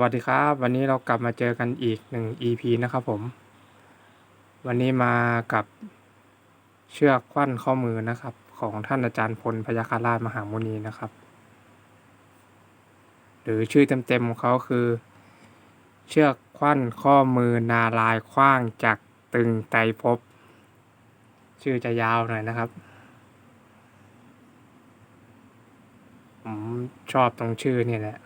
วัสดีครับ วันนี้เรากลับมาเจอกันอีกหนึ่ง EP นะครับผม วันนี้มากับเชือกควันข้อมือนะครับ ของท่านอาจารย์พลพยาคาราชมหามุนีนะครับ หรือชื่อเต็มๆของเขาคือ เชือกควันข้อมือนาลายขว้างจากตึงไตรภพชื่อจะยาวหน่อยนะครับผมชอบตรงชื่อนี่แหละ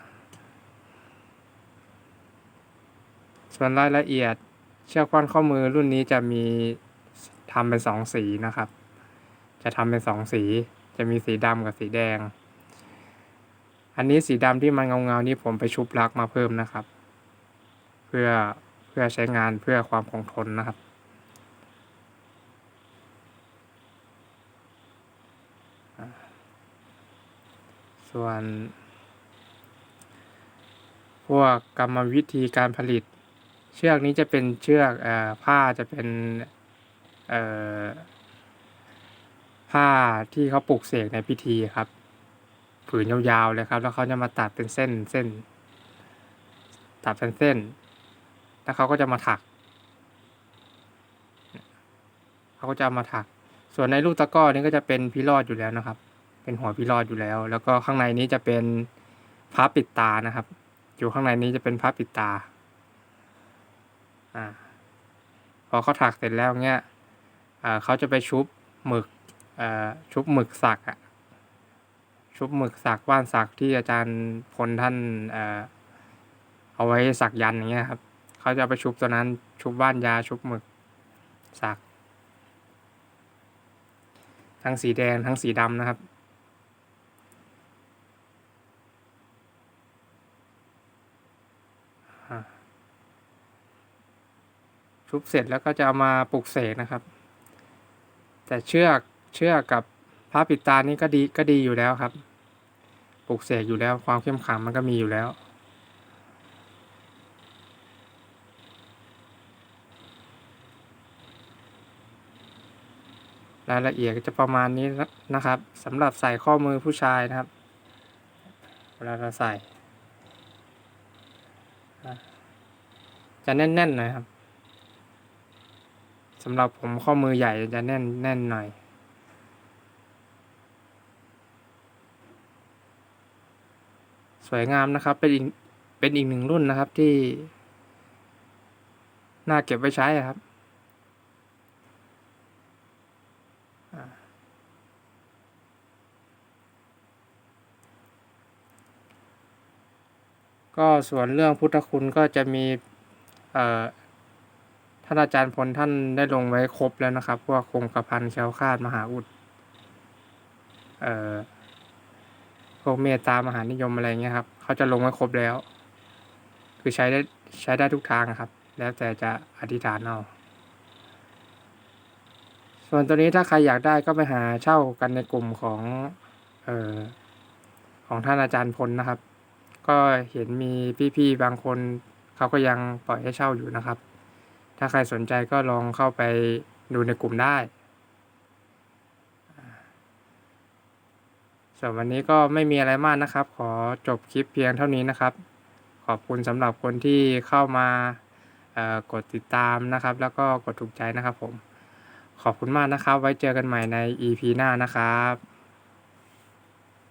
ส่วนรายละเอียดเชือกคว้านข้อมือรุ่นนี้จะมีทำเป็นสองสีนะครับ จะทำเป็นสองสี จะมีสีดำกับสีแดง อันนี้สีดำที่มันเงาเงาๆนี่ผมไปชุบลักมาเพิ่มนะครับ เพื่อเพื่อใช้งานเพื่อความคงทนนะครับส่วน พวกกรรมวิธีการผลิต เชือกนี้จะเป็นเชือกอผ้าจะเป็นผ้าที่เขาปลูกเสกในพิธีครับผืนยาวๆเลยครับ แล้วเขาจะมาตัดเป็นเส้นเส้น ตัดเป็นเส้น แล้วเขาก็จะมาถักเขาก็จะมาถัก ส่วนในลูกตะก้อนี่ก็จะเป็นพิรอดอยู่แล้วนะครับ เป็นหัวพิรอดอยู่แล้ว แล้วก็ข้างในนี้จะเป็นพับปิดตานะครับ อยู่ข้างในนี้จะเป็นพับปิดตา อ่าพอเขาถักเสร็จแล้วเงี้ยอ่าเขาจะไปชุบหมึกอ่อชุบหมึกสักอะชุบหมึกสักว่านสักที่อาจารย์พลท่านเอ่อเอาไว้สักยันอย่างเงี้ยครับเขาจะเอาไปชุบตัวนั้นชุบว่านยาชุบหมึกสัก ทั้งสีแดงทั้งสีดำนะครับ ชุบเสร็จแล้วก็จะเอามาปลูกเสกนะครับ แต่เชือกเชือกกับผ้าปิดตานี่ก็ดีก็ดีอยู่แล้วครับ ปลูกเสกอยู่แล้วความเข้มขังมันก็มีอยู่แล้วรายละเอียดก็จะประมาณนี้นะครับสำหรับใส่ข้อมือผู้ชายนะครับ เวลาเราใส่ จะแน่นๆหน่อยครับ สำหรับผมข้อมือใหญ่จะแน่นแน่นหน่อย สวยงามนะครับ เป็นอีกเป็นอีกหนึ่งรุ่นนะครับที่ น่าเก็บไว้ใช้ครับก็ส่วนเรื่องพุทธคุณก็จะมี เอ่อ ท่านอาจารย์พลท่านได้ลงไว้ครบแล้วนะครับ พวกคงกระพันแคล้วคาดมหาอุด เอ่อพวกเมตตามหานิยมอะไรเงี้ยครับ เขาจะลงไว้ครบแล้ว คือใช้ได้ใช้ได้ทุกทางครับ แล้วแต่จะอธิษฐานเอา ส่วนตัวนี้ถ้าใครอยากได้ก็ไปหาเช่ากันในกลุ่มของเอ่อของท่านอาจารย์พลนะครับ ก็เห็นมีพี่ๆบางคน เขาก็ยังปล่อยให้เช่าอยู่นะครับ ถ้าใครสนใจก็ลองเข้าไปดูในกลุ่มได้ ส่วนวันนี้ก็ไม่มีอะไรมากนะครับ ขอจบคลิปเพียงเท่านี้นะครับ ขอบคุณสำหรับคนที่เข้ามากดติดตามนะครับ แล้วก็กดถูกใจนะครับผม ขอบคุณมากนะครับ ไว้เจอกันใหม่ใน EP หน้านะครับ